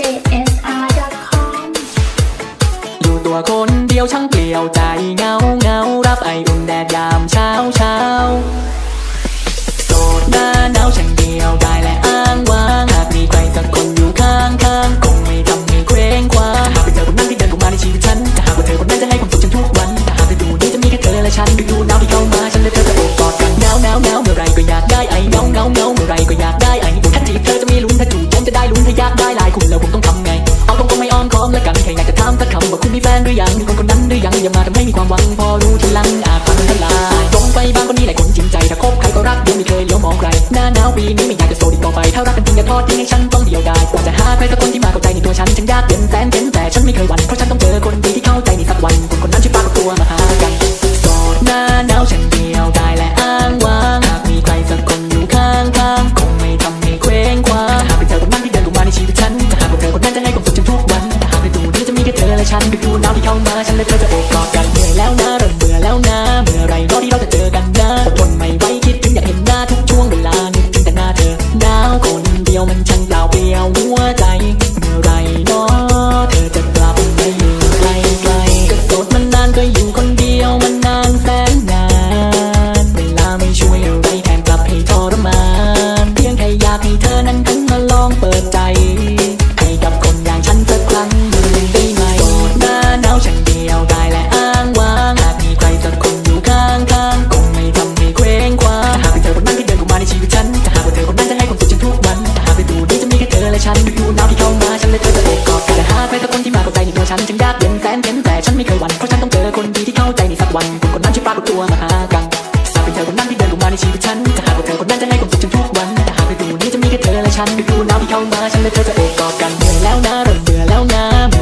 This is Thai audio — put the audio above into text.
jsr.com อยู่ตัวคนเดียวช่างเปลี่ยวใจเงาเงารับไออุ่นแดดยามเช้าเช้าโสดหน้าหนาวช่างเดียวได้และอ้างว้างหากมีใครสักคนอยู่ข้างข้างคงไม่ทำให้เคว้งคว้างหากเป็นเธอคนนั้นที่เดินเข้ามาในชีวิตฉันถ้าหากว่าเธอคนนั้นจะให้ความสุขฉันทุกวันถ้าหากฤดูนี้จะมีแค่เธอและฉันฤดูหนาวที่เข้ามาฉันและเธอจะโอบกอดกันหนาวหนาวหนาวเมื่อไรก็อยากได้ไอเงาเงาเงาเมื่อไรก็อยากได้ไอถ้าจีบเธอจะมีลุ้นถ้าจูบผมจะได้ลุ้นถ้าอยากได้ หรือยังยังมาทำให้มีความหวังพอรู้ทีหลังอาจฟังทลายตรงไปบางคนนี้แหละคนจริงใจถ้าคบใครก็รักเดียวไม่เคยเลี้ยวมองใครหน้าหนาวปีนี้ไม่อยากจะโสดอีกต่อไปถ้ารักกันจริงอย่าทอดทิ้งให้ฉันต้องเดียวดายกว่าจะหาใครสักคนที่มาเข้าใจในตัวฉันฉันยากเย็นแสนเาวที่เข้ามาฉันและเธอจะโอบกอดกันเหนื่อยแล้วนะเริ่มเบื่อแล้วนะ เมื่อไรรอที่เราจะเจอกันนะทนไม่ไหวคิดถึงอยากเห็นหน้าทุกช่วงเวลานึกถึงแต่หน้าเธอหนาวคนเดียวมันช่างเปล่าเปลี่ยวหัวใจ เมื่อไรเนาะเธอจะกลับมาอยู่ไกลไกลๆก็โสดมันนานก็อยู่คนเดียว ฉันไม่เคยหวั่นเพราะฉันต้องเจอคนดีที่เข้าใจในสักวันคนคนนั้นช่วยปรากฏตัวมาหากันถ้าเป็นเธอคนนั้นที่เดินลงมาในชีวิตฉันถ้าหากว่าเธอคนนั้นจะให้ความสุขฉันทุกวันถ้าหากฤดูนี้จะมีแค่เธอและฉันฤดูหนาวที่เข้ามาฉันและเธอจะโอบกอดกันเหนื่อยแล้วนะเริ่ม